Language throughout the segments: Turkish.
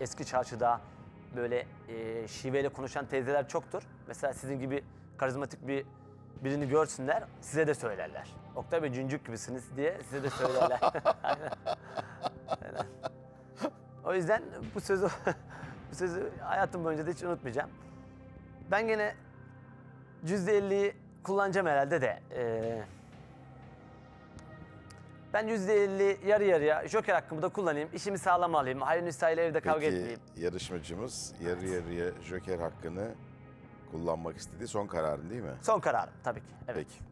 eski çarşıda böyle e, şiveyle konuşan teyzeler çoktur. Mesela sizin gibi karizmatik bir birini görsünler, size de söylerler. Oktay Bey cüncük gibisiniz diye size de söylerler. O yüzden bu sözü bu sözü hayatım boyunca da hiç unutmayacağım. Ben gene %50'yi kullanacağım herhalde de. eee, ben %50 yarı yarıya joker hakkımı da kullanayım. İşimi sağlam alayım. Hayır ile evde kavga Peki etmeyeyim. yarışmacımız yarı yarıya joker hakkını kullanmak istedi. Son kararın değil mi? Son kararım tabii ki. Evet. Peki.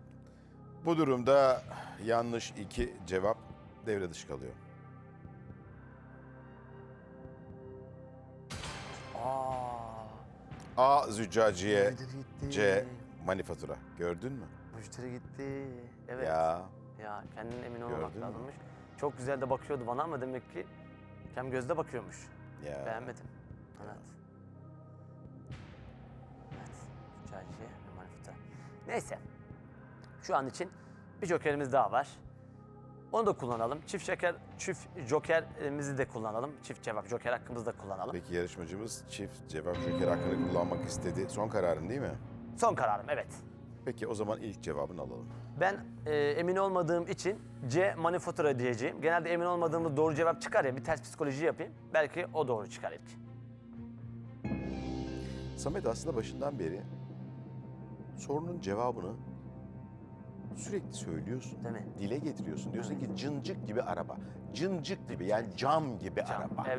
Bu durumda yanlış iki cevap devre dışı kalıyor. Aa, A. Züccaciye. müşteri gitti. C. Manifatura. Gördün mü? Müşteri gitti. Evet. Ya. Ya kendine emin olmamak Gördün mü? lazımmış. Çok güzel de bakıyordu bana ama demek ki kem gözde bakıyormuş. Ya. Beğenmedim. Evet. Evet. Züccaciye ve. Neyse. Şu an için bir jokerimiz daha var. Onu da kullanalım. Çift joker, çift jokerimizi de kullanalım. Çift cevap joker hakkımızı da kullanalım. Peki yarışmacımız çift cevap joker hakkını kullanmak istedi. Son kararın değil mi? Son kararım evet. Peki o zaman ilk cevabını alalım. Ben e, emin olmadığım için C manifatura diyeceğim. Genelde emin olmadığımız doğru cevap çıkar ya bir ters psikoloji yapayım. Belki o doğru çıkar ilk. Samet aslında başından beri sorunun cevabını sürekli söylüyorsun. Değil mi? Dile getiriyorsun. Diyorsun ki cıncık gibi araba. Cıncık gibi yani cam gibi araba. Evet.